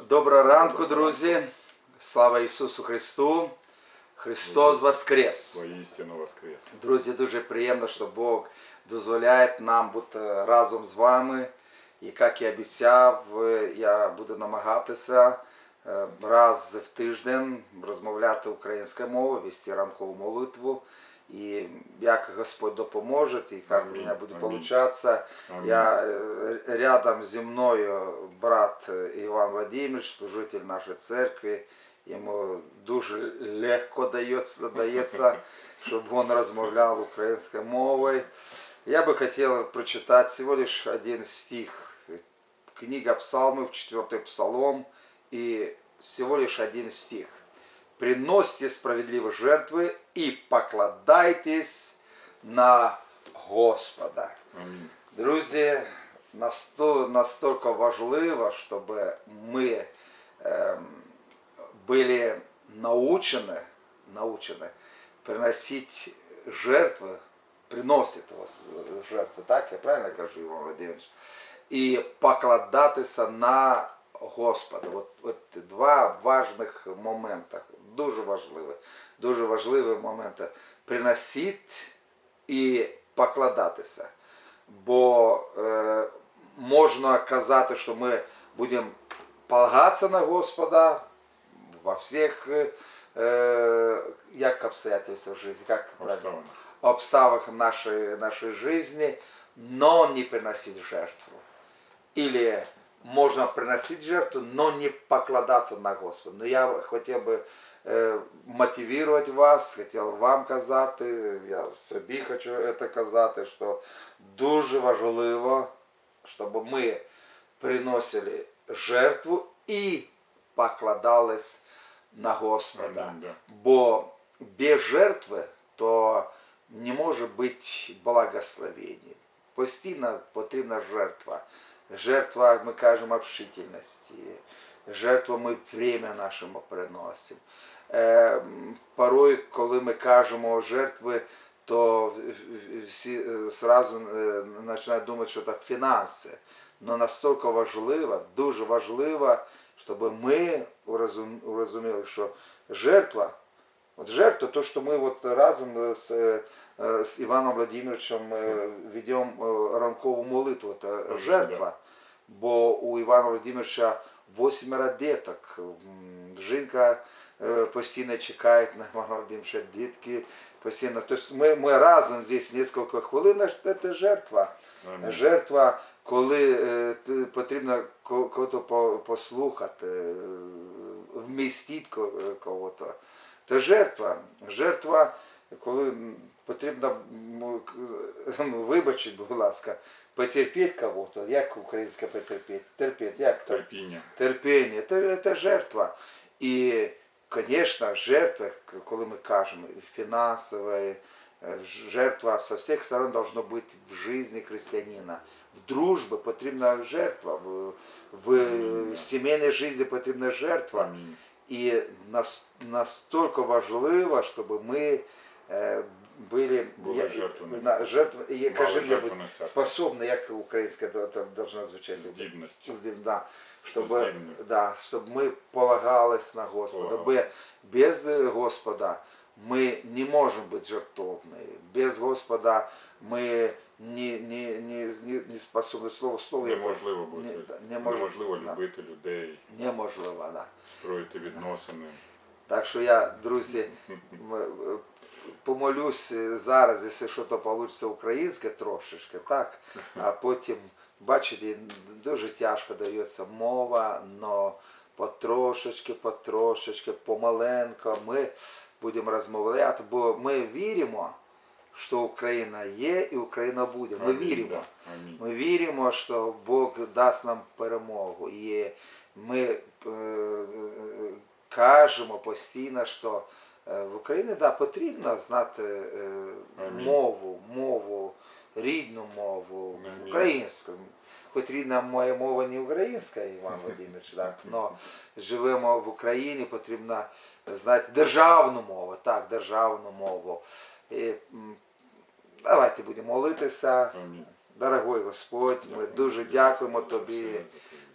Доброго ранку, друзі! Слава Ісусу Христу! Христос Воскрес! Воістину воскрес. Друзі, дуже приємно, що Бог дозволяє нам бути разом з вами. І як я обіцяв, я буду намагатися е, раз в тиждень розмовляти українською мовою, вести ранкову молитву. І як Господь допоможе, і як у Амінь, мене буде получатися, я э, рядом зі мною брат Іван Владимирович, служитель нашої церкви. Йому дуже легко дається, дається щоб він розмовляв українською мовою. Я би хотів прочитати всего лишь один стих. Книга Псалмов, 4 Псалом, и всего лишь один стих. «Приносите справедливые жертвы и покладайтесь на Господа». Амінь. Друзі, насто- настільки важливо, щоб ми ем, були научені, научені приносити жертви, приносити вас жертви, так? Я правильно кажу, Іван Володимирович? І покладатися на Господа. От, от два важних моменти, дуже важливі, дуже важливі моменти. Приносити і покладатися. Бо е, можна казати, що ми будемо полагатися на Господа во всіх е, як обстоятельствах життя, як правильно? Обставах нашей, нашей жизни, но не приносить жертву. Или можно приносить жертву, но не покладаться на Господа. Но я хотел бы е, мотивувати вас, хотів вам казати, я собі хочу це казати, що дуже важливо, щоб ми приносили жертву і покладались на Господа. Бо без жертви то не може бути благословення. Постійно потрібна жертва. Жертва, ми кажемо, общительності. Жертву ми время нашому приносимо. Е, порой, коли ми кажемо жертви, то всі е, е, починають думати, що це фінанси. Но настільки важливо, дуже важливо, щоб ми урозуміли, що жертва От жертва, то, що ми от разом з, е, е, з Іваном Владимировичем е, ведемо е, ранкову молитву, це жертва. Бо у Івана Владимировича восьмеро діток. Жінка е, постійно чекає на Івана Владимировича, дітки постійно. Тобто ми, ми разом здесь несколько хвилин, це жертва. Амінь. Жертва, коли е, потрібно ко- кого-то послухати, е, вмістити е, кого-то. Це жертва. Жертва, коли потрібно м, к- вибачить, будь ласка, потерпіти кого-то. Як українська потерпіти? Терпіти, як то? Терпіння. терпіння, це, це жертва. І, звісно, жертва, коли ми кажемо, фінансова, е, жертва со всіх сторон должно бути в житті християнина. В дружбі потрібна жертва, в, в сімейній житті потрібна жертва. Амінь. І настільки важливо, щоб ми були Були я- жертвами. на жертв, і, кажи мені, на як українська до- должна звучати. Здібності. Здіб- да, щоб, Здібні. да, щоб ми полагались на Господа. Бо без е, Господа ми не можемо бути жертовні. Без Господа ми не, не, не, не, не способні слово слово. Неможливо бути. Не- да, неможливо, Неможливо да. любити людей, Неможливо, да. строїти відносини. Так що я, друзі, помолюсь е, зараз, якщо щось вийде українське трошечки, так, а потім, бачите, дуже тяжко дається мова, но потрошечки, потрошечки, помаленько ми будемо розмовляти, бо ми віримо, що Україна є і Україна буде. Ми Амінь, віримо. да. Амінь. Ми віримо, що Бог дасть нам перемогу. І ми е, е, кажемо постійно, що е, в Україні да, потрібно знати е, мову, мову, рідну мову, українську. Хоч рідна моя мова не українська, Іван Володимирович, так, але живемо в Україні, потрібно знати державну мову, так, державну мову. І, давайте будемо молитися. Дорогой Господь, ми дуже дякуємо Тобі.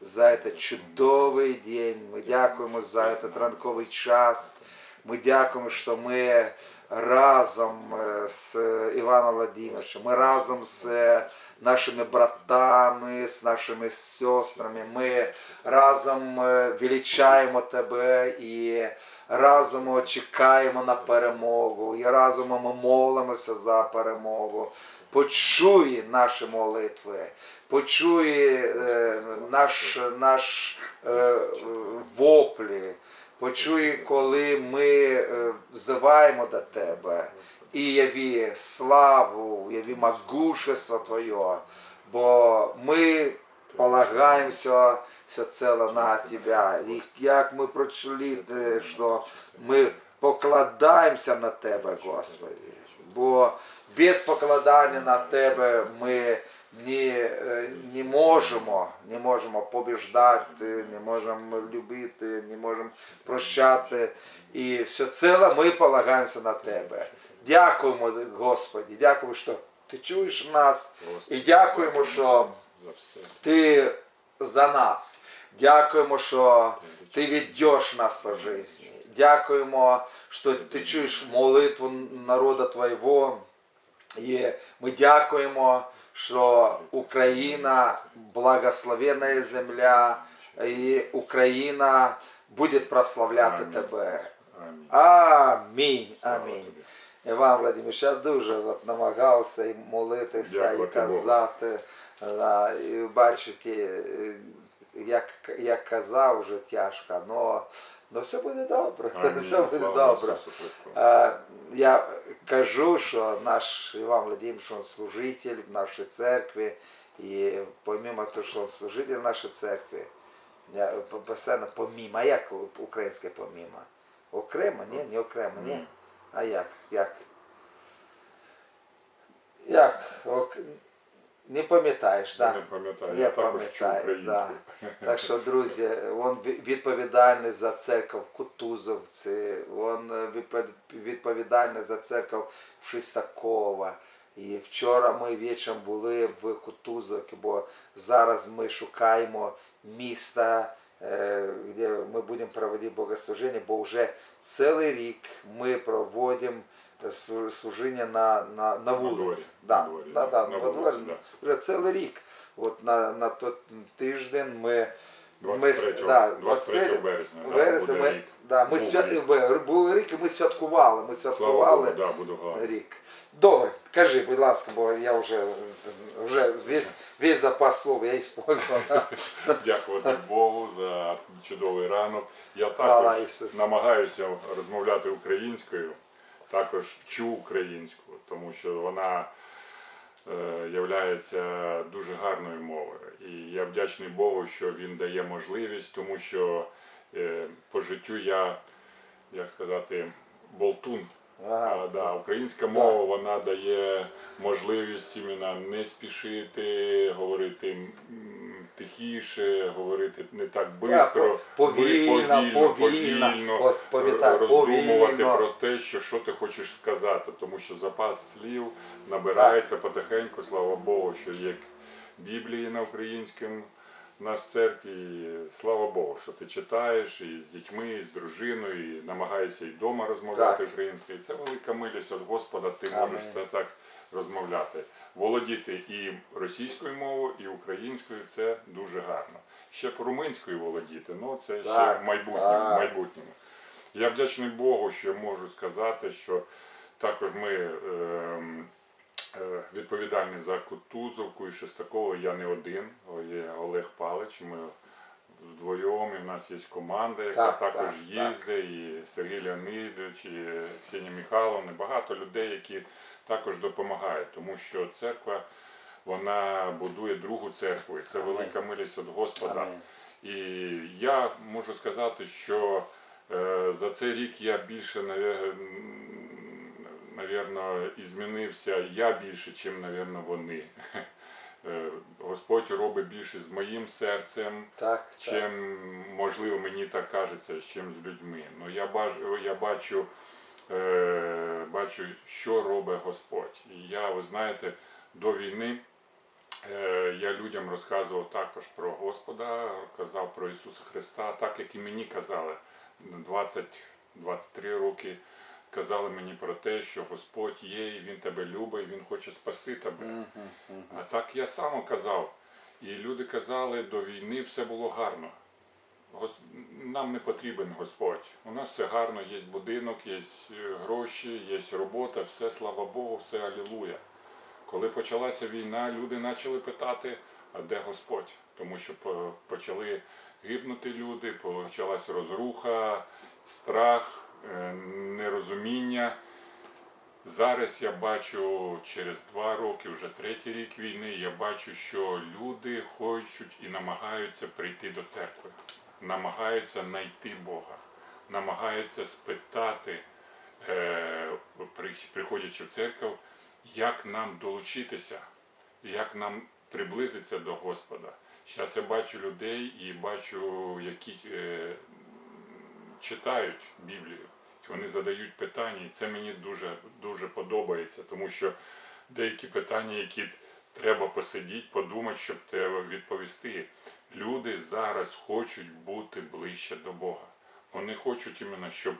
за цей чудовий день. Ми дякуємо за цей ранковий час. Ми дякуємо, що ми разом з Іваном Владимировичем, ми разом з е, нашими братами, з нашими сестрами, ми разом е, величаємо тебе і разом чекаємо на перемогу, і разом ми молимося за перемогу. Почуй наші молитви, почуй наш, наш воплі, почуй, коли ми е, взиваємо до тебе. І яви славу, яви могущество Твое, бо ми полагаємося всецело на Тебя. І як ми прочули, що ми покладаємося на Тебе, Господи. Бо без покладання на Тебе ми не, не можемо, не можемо побіждати, не можемо любити, не можемо прощати. І всецело ми полагаємося на Тебе. Дякуємо, Господи, дякуємо, що Ти чуєш нас, і дякуємо, що ти за нас. Дякуємо, що ти ведеш нас по житті. Дякуємо, що ти чуєш молитву народу Твоєго. І ми дякуємо, що Україна благословенна земля, і Україна буде прославляти Амінь. тебе. Амінь. Амінь. Іван Владимирович, я дуже от, намагався і молитися, Дякувати і казати. Да, і бачите, як, як казав, вже тяжко, але все буде добре. Амінь. Все буде Слава добре. Ісусу Е, Я кажу, що наш Іван Владимирович, він служитель в нашій церкві, і помимо того, що він служитель в нашій церкві, я по- постійно помімо, а як українське помімо? Окремо, ні? Не окремо, ні? Ні. А як? Як? Як? Ок... Не пам'ятаєш, так? не пам'ятаю, Я також пам'ятаю, українську. Так що, друзі, він відповідальний за церкву в Кутузовці, він відпов- відповідальний за церкву в Шестакова. І вчора ми вечором були в Кутузовці, бо зараз ми шукаємо міста, е, де ми будемо проводити богослужіння, бо вже цілий рік ми проводимо служіння на, на, на вулиці. дворі, Да, на да, да, на на вулиці, да. Вже цілий рік. От на, на той тиждень ми 23, да, 23 березня. да, ми, рік. да, ми свят... були рік, і ми святкували. Ми Слава святкували Богу, да, буду рік. Добре, кажи, будь ласка, бо я вже, вже весь, весь запас слов я использував. Дякувати Богу за чудовий ранок. Я Слава також намагаюся розмовляти українською, також вчу українську, тому що вона е, являється дуже гарною мовою. І я вдячний Богу, що він дає можливість, тому що е, по життю я, як сказати, болтун. Ага. А, да, українська мова вона дає можливість іменно не спішити, говорити тихіше, говорити не так швидко, повільно, повільно. От пам'ятай, роздумувати повільно. про те, що, що ти хочеш сказати, тому що запас слів набирається потихеньку, слава Богу, що є Біблії на українському. Нас церкві, і слава Богу, що ти читаєш і з дітьми, і з дружиною, і намагаєшся і вдома розмовляти українською. І Це велика милість від Господа, ти Амінь. можеш це так розмовляти. Володіти і російською мовою, і українською це дуже гарно. Ще по-румунською володіти, ну це ще Так, в майбутньому. так. в майбутньому. Я вдячний Богу, що можу сказати, що також ми е, е, відповідальні за Кутузовку і Шестакову. Я не один, є Олег Палич. Ми вдвоєм, і в нас є команда, яка Так, також так, їздить, і Сергій Леонідович, і Ксенія Михайловна, багато людей, які також допомагають, тому що церква вона будує другу церкву, і це Амінь. велика милість від Господа. Амінь. І я можу сказати, що е, за цей рік я більше, навірно, і змінився я більше, чим, навірно, вони. Е, Господь робить більше з моїм серцем, Так, так. чим, можливо, мені так кажеться, чим з людьми. Ну, я бачу, я бачу, е, бачу, що робить Господь. І я, ви знаєте, до війни Е, Я людям розказував також про Господа, казав про Ісуса Христа, так як і мені казали 20-23 роки. Казали мені про те, що Господь є, і Він тебе любить, і Він хоче спасти тебе. А так я сам казав. І люди казали, до війни все було гарно. Нам не потрібен Господь. У нас все гарно, є будинок, є е, гроші, є робота, все, слава Богу, все алілуя. Коли почалася війна, люди почали питати, а де Господь? Тому що почали гибнути люди, почалась розруха, страх, нерозуміння. Зараз я бачу через два роки, вже третій рік війни, я бачу, що люди хочуть і намагаються прийти до церкви, намагаються знайти Бога, намагаються спитати, е, при- приходячи в церкву, як нам долучитися, як нам приблизитися до Господа. Зараз я бачу людей і бачу, які е, читають Біблію, вони задають питання, і це мені дуже, дуже подобається, тому що деякі питання, які треба посидіти, подумати, щоб треба відповісти. Люди зараз хочуть бути ближче до Бога. Вони хочуть іменно, щоб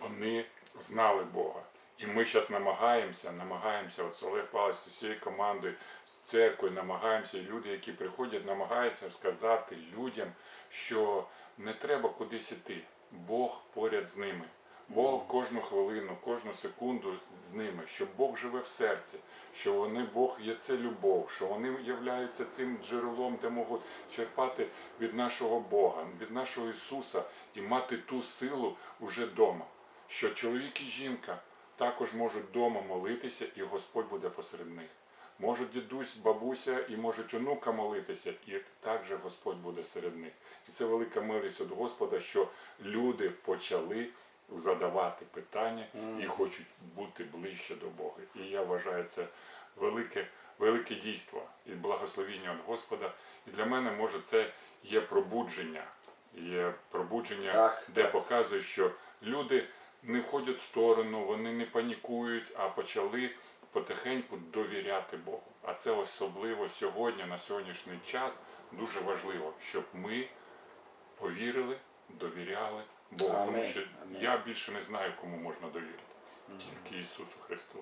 вони знали Бога. І ми зараз намагаємося, намагаємося, от Олег Павлович, з усією командою, з церквою, намагаємося, і люди, які приходять, намагаються сказати людям, що не треба кудись іти. Бог поряд з ними. Бог кожну хвилину, кожну секунду з ними, що Бог живе в серці, що вони Бог є це любов, що вони являються цим джерелом, де можуть черпати від нашого Бога, від нашого Ісуса і мати ту силу уже вдома. Що чоловік і жінка також можуть вдома молитися, і Господь буде посеред них. Можуть дідусь, бабуся і можуть онука молитися, і також Господь буде серед них. І це велика милість від Господа, що люди почали задавати питання і хочуть бути ближче до Бога. І я вважаю це велике, велике дійство і благословіння від Господа. І для мене, може, це є пробудження. Є пробудження, Так, де так. показує, що люди не входять в сторону, вони не панікують, а почали потихеньку довіряти Богу. А це особливо сьогодні, на сьогоднішній час, дуже важливо, щоб ми повірили, довіряли Богу. Тому що Амінь. я більше не знаю, кому можна довірити. Тільки Ісусу Христу.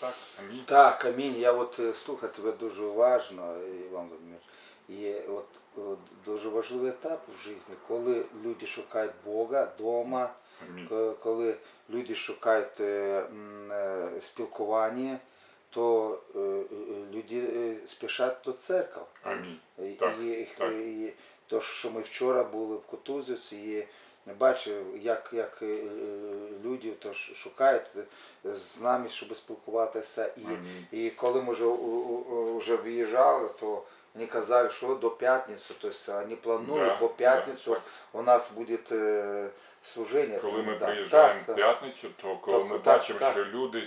Так, амінь. Так, амінь. Я от е, слухаю тебе дуже уважно, Іван Володимирович. І от, от дуже важливий етап в житті, коли люди шукають Бога вдома, коли люди шукають е, м, е, спілкування, то е, е, люди е, спішать до церкви. Амінь. І, Так, і, так. і то, що ми вчора були в Кутузівці, і бачив, як, як е, е, люди то шукають з нами, щоб спілкуватися. І, і коли ми вже, вже виїжджали, то вони казали, що до п'ятниці, тобто вони планують, Да, бо п'ятницю да, у нас буде е, служення. Коли ми приїжджаємо в п'ятницю, то коли Так, ми так, бачимо, так. що люди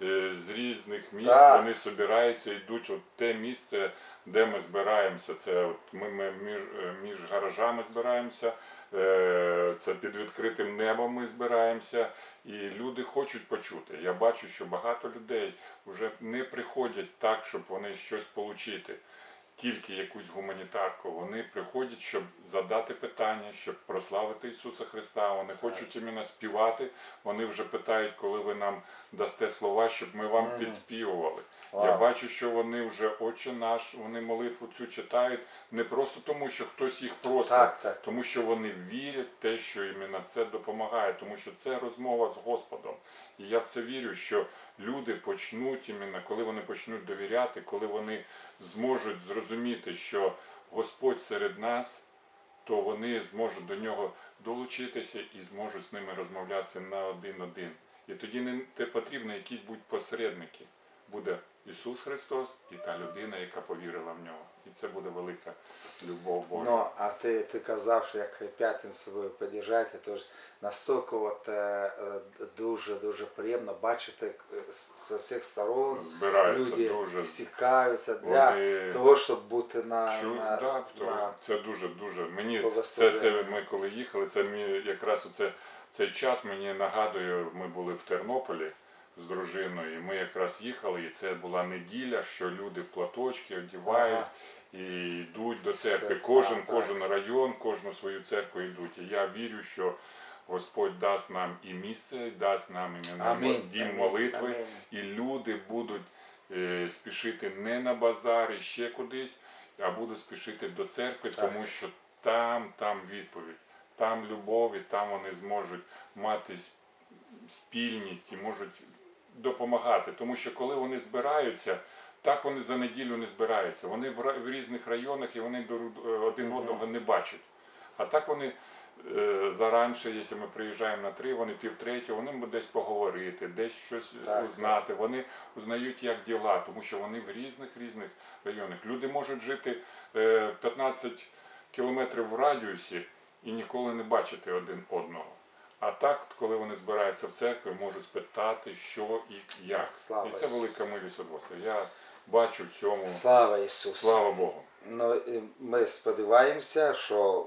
з- е, різних місць Так. вони збираються, йдуть от те місце, де ми збираємося. Це от ми, ми між, е, між гаражами збираємося, е, це під відкритим небом ми збираємося, і люди хочуть почути. Я бачу, що багато людей вже не приходять так, щоб вони щось отримати тільки якусь гуманітарку. Вони приходять, щоб задати питання, щоб прославити Ісуса Христа. Вони хочуть іменно співати. Вони вже питають, коли ви нам дасте слова, щоб ми вам підспівували. Я бачу, що вони вже Отче наш, вони молитву цю читають не просто тому, що хтось їх просить, Так, так. тому що вони вірять в те, що іменно це допомагає, тому що це розмова з Господом. І я в це вірю, що люди почнуть іменно, коли вони почнуть довіряти, коли вони зможуть зрозуміти, що Господь серед нас, то вони зможуть до нього долучитися і зможуть з ними розмовлятися на один-один. І тоді не потрібно якісь будь посередники. Буде Ісус Христос і та людина, яка повірила в нього. І це буде велика любов Божа. Ну, а ти, ти казав, що як п'ятницю ви під'їжджаєте, то ж настільки от, е, е, дуже дуже приємно бачити е, з усіх сторон. Збираються Люди дуже. стікаються для Вони- того, щоб бути на, Чу, на, да, то на це дуже дуже. Мені це, це ми коли їхали. Це мені якраз оце цей час мені нагадує. Ми були в Тернополі. З дружиною. І ми якраз їхали, і це була неділя, що люди в платочки одягають Ага. і йдуть до церкви. Це Кожен, так. кожен район, кожну свою церкву йдуть. І я вірю, що Господь дасть нам і місце, дасть нам Амінь. дім молитви, Амінь. і люди будуть е, спішити не на базар і ще кудись, а будуть спішити до церкви, тому що там, там відповідь, там любов, і там вони зможуть мати спільність і можуть допомагати. Тому що коли вони збираються, так вони за неділю не збираються. Вони в, різних районах і вони е, один одного не бачать. А так вони е, заранше, якщо ми приїжджаємо на три, вони півтретього, вони можуть десь поговорити, десь щось Так, узнати. Вони узнають, як діла, тому що вони в різних різних районах. Люди можуть жити е, 15 кілометрів в радіусі і ніколи не бачити один одного. А так, коли вони збираються в церкві, можуть спитати, що і як. Слава і це Ісусу. велика милість Господа. Я бачу в цьому. Слава Ісусу! Слава Богу. Ну, ми сподіваємося, що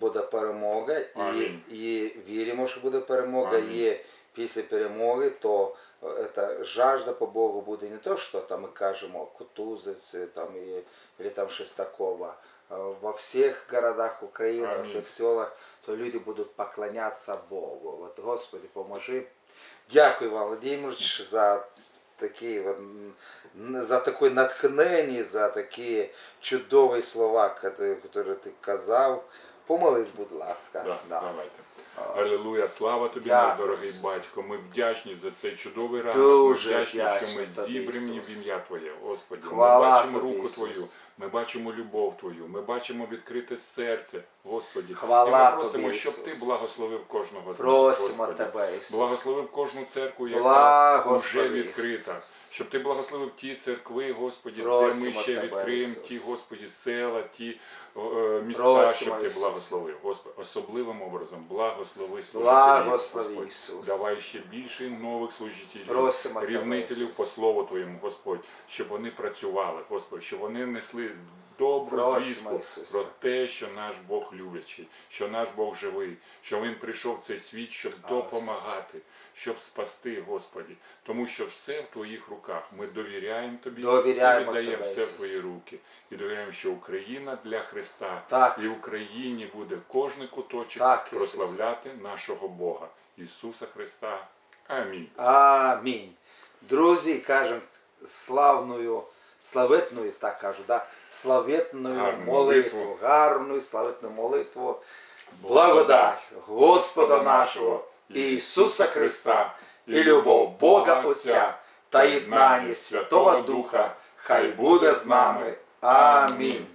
буде перемога, і, і віримо, що буде перемога. Амінь. І після перемоги, то е, та жажда по Богу буде не то, що там ми кажемо кутузець там, і, или там щось такого. А Во всіх городах України, во Амінь. всіх селах, то люди будуть поклонятися Богу. От, Господи, поможи. Дякую вам, Владимирович, за такі от, за таке натхнення, за такі чудові слова, які ти казав. Помолись, будь ласка. Да, Да. Давайте. Алілуя, слава тобі, Дякую, наш дорогий Ісусе. батько. Ми вдячні за цей чудовий ранок. Дуже ми вдячні, що ми зібрані в ім'я Твоє. Господі, Хвала ми бачимо тобі, руку Ісус. Твою, ми бачимо любов Твою, ми бачимо відкрите серце, Господі. Хвала І ми просимо, тобі, щоб Ісус. Ти благословив кожного з нас. Просимо Господи. тебе, Ісус. Благословив кожну церкву, яка вже відкрита. Ісус. Щоб ти благословив ті церкви, Господі, де Просимо ми ще тебе, відкриємо Ісус. ті, Господі, села, ті о, е, міста, Просимо, щоб ти благословив. Господи, особливим образом благослови служителів. Благослови, Господь. Ісус. Давай ще більше нових служителів, Просимо тебе, рівнителів Ісус. по Слову Твоєму, Господь, щоб вони працювали, Господь, щоб вони несли добру Просимо, звістку про те, що наш Бог люблячий, що наш Бог живий, що Він прийшов в цей світ, щоб допомагати, щоб спасти, Господі. Тому що все в Твоїх руках. Ми довіряємо Тобі Довіряємо і віддаємо все в Твої руки. І довіряємо, що Україна для Христа Так. і в Україні буде кожний куточок Так, прославляти нашого Бога, Ісуса Христа. Амінь. Амінь. Друзі, кажемо славною, славетною, так кажу, да? славетною Гарну молитву, молитву. гарну і славетну молитву. Благодать Господа нашого Ісуса Христа і любов Бога Отця та єднання Святого Духа, хай буде з нами. Амінь.